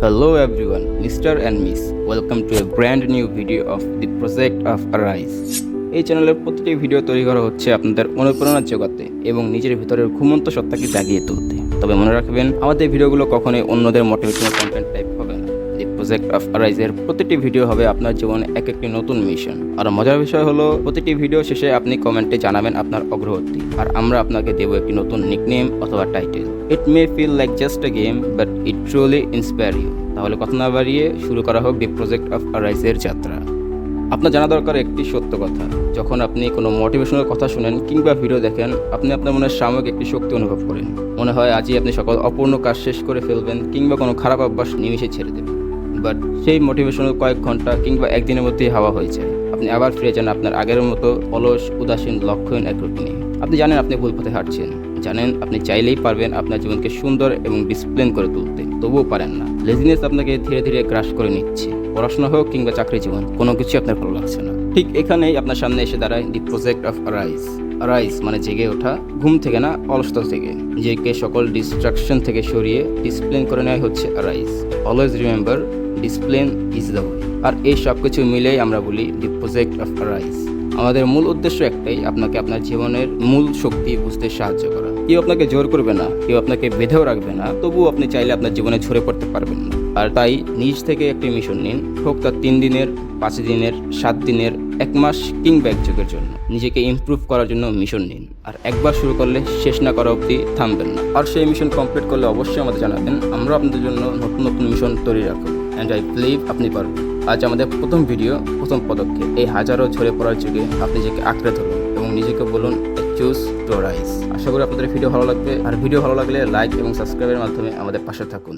Hello everyone, Mr. and Miss. Welcome to a brand new video of the project of Arise. এই চ্যানেলের প্রতিটি video তৈরি করা হচ্ছে আপনাদের অনুপ্রেরণা জোগাতে এবং নিজের ভিতরের ঘুমন্ত সত্তাকে জাগিয়ে তুলতে তবে মনে রাখবেন আমাদের ভিডিওগুলো কখনোই অন্যদের motivational content type project of আরাইজের প্রতিটি ভিডিও হবে আপনার জীবনে এক একটি নতুন মিশন আর মজার বিষয় হলো, প্রতিটি ভিডিও শেষে আপনি কমেন্টে জানাবেন আপনার অগ্রগতি। আর আমরা আপনাকে দেবো একটি নতুন নিকনেম অথবা title it may feel like just a game but it truly inspire you তাহলে কথা না বাড়িয়ে শুরু করা হোক দি প্রজেক্ট অফ আরাইজের যাত্রা। আপনার জানা দরকার একটি সত্য কথা। যখন আপনি কোনো মোটিভেশনাল কথা শুনেন কিংবা ভিডিও দেখেন, আপনি আপনার মনে সাময়িক একটি শক্তি অনুভব করেন। মনে হয় আজই আপনি সকল অপূর্ণ কাজ শেষ করে ফেলবেন কিংবা কোনো খারাপ অভ্যাস নিমিশে ছেড়ে দেবেন। বাট সেই মোটিভেশনের কয়েক ঘণ্টা কিংবা একদিনের মধ্যেই হাওয়া হয়ে যায়। আপনি আবার ফিরে যান আপনার আগের মতো অলস, উদাসীন লক্ষ্যহীন এক নিয়ে। আপনি জানেন আপনি ভুল পথে হাঁটছেন। জানেন আপনি চাইলেই পারবেন আপনার জীবনকে সুন্দর এবং ডিসিপ্লিন করে তুলতে। তবুও পারেন না। লেজিনেস আপনাকে ধীরে ধীরে গ্রাস করে নিচ্ছে। পড়াশোনা হোক কিংবা চাকরি জীবন কোনো কিছুই আপনার ভালো লাগছে না। ঠিক এখানেই আপনার সামনে এসে দাঁড়ায় the project of rise rise মানে জেগে ওঠা, ঘুম থেকে না, অলসতা থেকে। নিজেকে সকল ডিস্ট্রাকশন থেকে সরিয়ে ডিসপ্লেন করে নেওয়া হচ্ছে rice always remember discipline is the way আর এই সব কিছু মিলেই আমরা বলি দি প্রজেক্ট অফ আরাইজ আমাদের মূল উদ্দেশ্য একটাই, আপনাকে আপনার জীবনের মূল শক্তি বুঝতে সাহায্য করা। কেউ আপনাকে জোর করবে না, কেউ আপনাকে বেঁধেও রাখবে না, তবুও আপনি চাইলে আপনার জীবনে ঝরে পড়তে পারবেন না। আর তাই নিজ থেকে একটি মিশন নিন, হোক তার তিন দিনের, পাঁচ দিনের, সাত দিনের, এক মাস কিংবা এক যুগের জন্য। নিজেকে ইমপ্রুভ করার জন্য মিশন নিন। আর একবার শুরু করলে শেষ না করা অবধি থামবেন না। আর সেই মিশন কমপ্লিট করলে অবশ্যই আমাদের জানাবেন, আমরা আপনাদের জন্য নতুন নতুন মিশন তৈরি রাখব। অ্যান্ড আই বিলিভ আপনি পারবেন। আজ আমাদের প্রথম ভিডিও, প্রথম পদক্ষেপ। এই হাজারো ঝরে পড়ার যুগে আপনি নিজেকে আঁকড়ে ধরুন এবং নিজেকে বলুন চুজ টু রাইস আশা করি আপনাদের ভিডিও ভালো লাগবে। আর ভিডিও ভালো লাগলে লাইক এবং সাবস্ক্রাইবের মাধ্যমে আমাদের পাশে থাকুন।